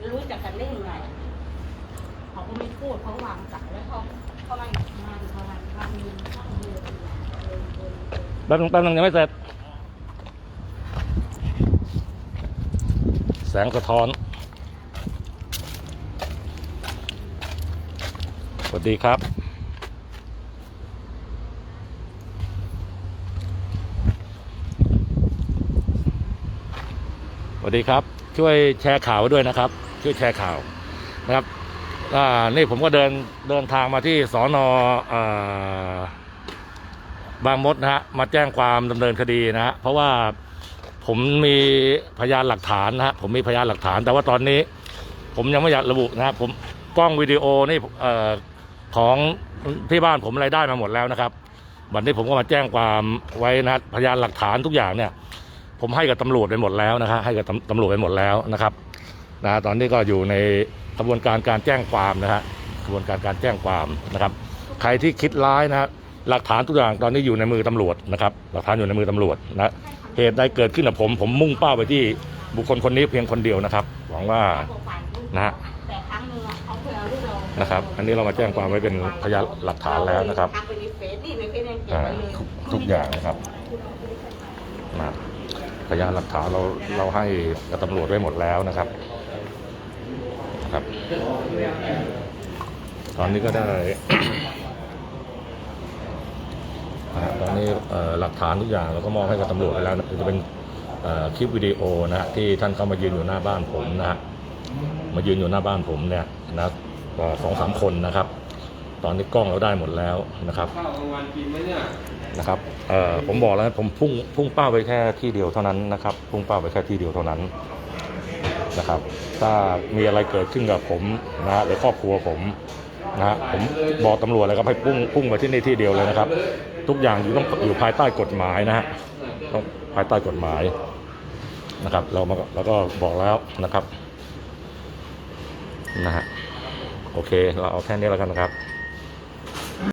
รู้จักกันได้ยังไงเขาก็ไม่พูดเขาวางสายแล้วเขาเขาไล่งานเขาไล่บ้านมีบ้านมีเดินเดินแป๊บนึงแป๊บนึงยังไม่เสร็จ แสงสะท้อน สวัสดีครับสวัสดีครับ ช่วยแชร์ข่าวด้วยนะครับ ช่วยแชร์ข่าวนะครับนี่ผมก็เดินเดินทางมาที่สอนอบางมดนะฮะมาแจ้งความดำเนินคดีนะฮะเพราะว่าผมมีพยานหลักฐานนะฮะผมมีพยานหลักฐาน แต่ว่าตอนนี้ ผมยังไม่อยากระบุนะครับผมกล้องวิดีโอนี่ของที่บ้านผมอะไรได้มาหมดแล้วนะครับวันนี้ผมก็มาแจ้งความไว้นะพยานหลักฐานทุกอย่างเนี่ย ผมให้กับตำรวจไปหมดแล้วนะฮะให้กับตำตำรวจไปหมดแล้วนะครับ นะตอนนี้ก็อยู่ในกระบวนการการแจ้งความนะฮะกระบวนการการแจ้งความนะครับ ใครที่คิดร้ายนะหลักฐานทุกอย่างตอนนี้อยู่ในมือตำรวจนะครับหลักฐานอยู่ในมือตำรวจนะเหตุใดเกิดขึ้นกับผมผมมุ่งเป้าไปที่บุคคลคนนี้เพียงคนเดียวนะครับหวังว่านะฮะนะครับ อันนี้เรามาแจ้งความไว้เป็นพยานหลักฐานแล้วนะครับท,ทุกทุกอย่างนะครับนะพยานหลักฐานเราเราให้กับตำรวจไว้หมดแล้วนะครับ ครับ ตอนนี้ก็ได้ ตอนนี้หลักฐานทุกอย่างเราก็มอบให้กับตำรวจไปแล้วจะเป็นคลิปวิดีโอนะฮะที่ท่านเข้ามายืนอยู่หน้าบ้านผมนะฮะมายืนอยู่หน้าบ้านผมเนี่ยนะสองสามคนนะครับ ตอนนี้กล้องเราได้หมดแล้วนะครับข้าวกลางวันกินไหมเนี่ยนะครับผมบอกแล้วผมพุ่งพุ่งเป้าไปแค่ที่เดียวเท่านั้นนะครับ พุ่งเป้าไปแค่ที่เดียวเท่านั้น นะครับ ถ้ามีอะไรเกิดขึ้นกับผมนะฮะหรือครอบครัวผมนะฮะผมบอกตำรวจเลยครับให้พุ่งพุ่งไปที่นี่ที่เดียวเลยนะครับ ทุกอย่างอยู่ต้องอยู่ภายใต้กฎหมายนะฮะต้องภายใต้กฎหมายนะครับ เรามาแล้วก็บอกแล้วนะครับนะฮะโอเค เราเอาแค่นี้แล้วกันนะครับ